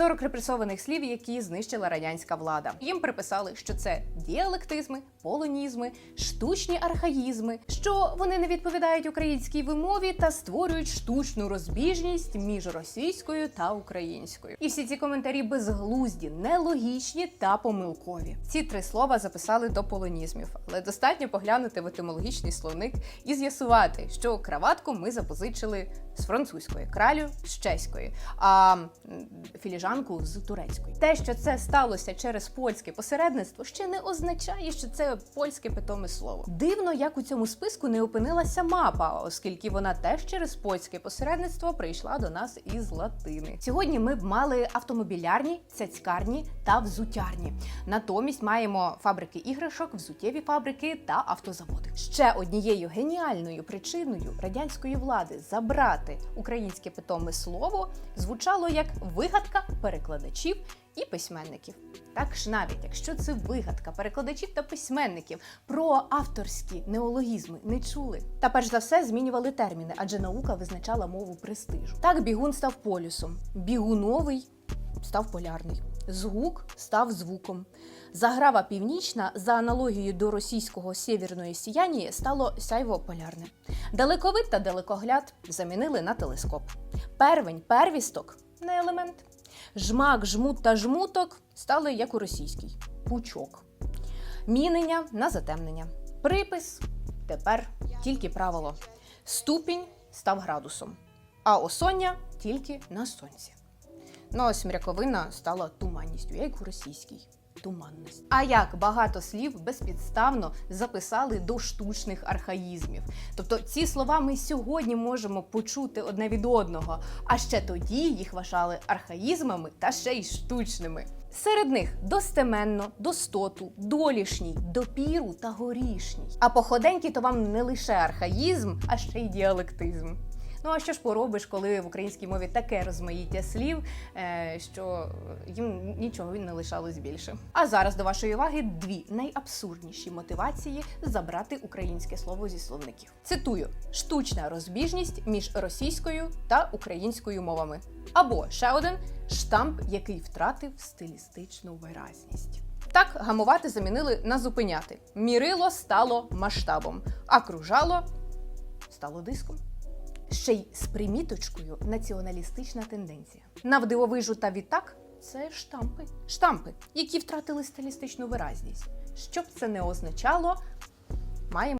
40 репресованих слів, які знищила радянська влада. Їм приписали, що це діалектизми, полонізми, штучні архаїзми, що вони не відповідають українській вимові та створюють штучну розбіжність між російською та українською. І всі ці коментарі безглузді, нелогічні та помилкові. Ці три слова записали до полонізмів, але достатньо поглянути в етимологічний словник і з'ясувати, що краватку ми запозичили з французької, кралю з чеської, а філіжанку з турецької. Те, що це сталося через польське посередництво, ще не означає, що це польське питоме слово. Дивно, як у цьому списку не опинилася мапа, оскільки вона теж через польське посередництво прийшла до нас із латини. Сьогодні ми б мали автомобілярні, цяцькарні та взуттярні. Натомість маємо фабрики іграшок, взуттєві фабрики та автозаводи. Ще однією геніальною причиною радянської влади забрати українське питоме слово звучало як вигадка перекладачів і письменників. Так ж навіть якщо це вигадка перекладачів та письменників про авторські неологізми не чули. Та перш за все змінювали терміни, адже наука визначала мову престижу. Так бігун став полюсом, бігуновий став полярний. Згук став звуком. Заграва північна за аналогією до російського сєвєрної сіянії стало сяйво полярне. Далековид та далекогляд замінили на телескоп. Первень, первісток не елемент. Жмак, жмут та жмуток стали як у російській пучок. Мінення на затемнення. Припис тепер тільки правило. Ступінь став градусом, а осоння тільки на сонці. Ну, ось мряковина стала туманністю, як у російській. Туманність. А як багато слів безпідставно записали до штучних архаїзмів. Тобто ці слова ми сьогодні можемо почути одне від одного, а ще тоді їх вважали архаїзмами та ще й штучними. Серед них достеменно, достоту, долішній, допіру та горішній. А походенькі то вам не лише архаїзм, а ще й діалектизм. Ну а що ж поробиш, коли в українській мові таке розмаїття слів, е, що їм нічого не лишалось більше. А зараз до вашої уваги дві найабсурдніші мотивації забрати українське слово зі словників. Цитую: штучна розбіжність між російською та українською мовами. Або ще один штамп, який втратив стилістичну виразність. Так гамувати замінили на зупиняти. Мірило стало масштабом, а кружало стало диском. Ще й з приміточкою націоналістична тенденція. Навдивовижу та відтак це штампи. Штампи, які втратили стилістичну виразність. Щоб це не означало, маємо.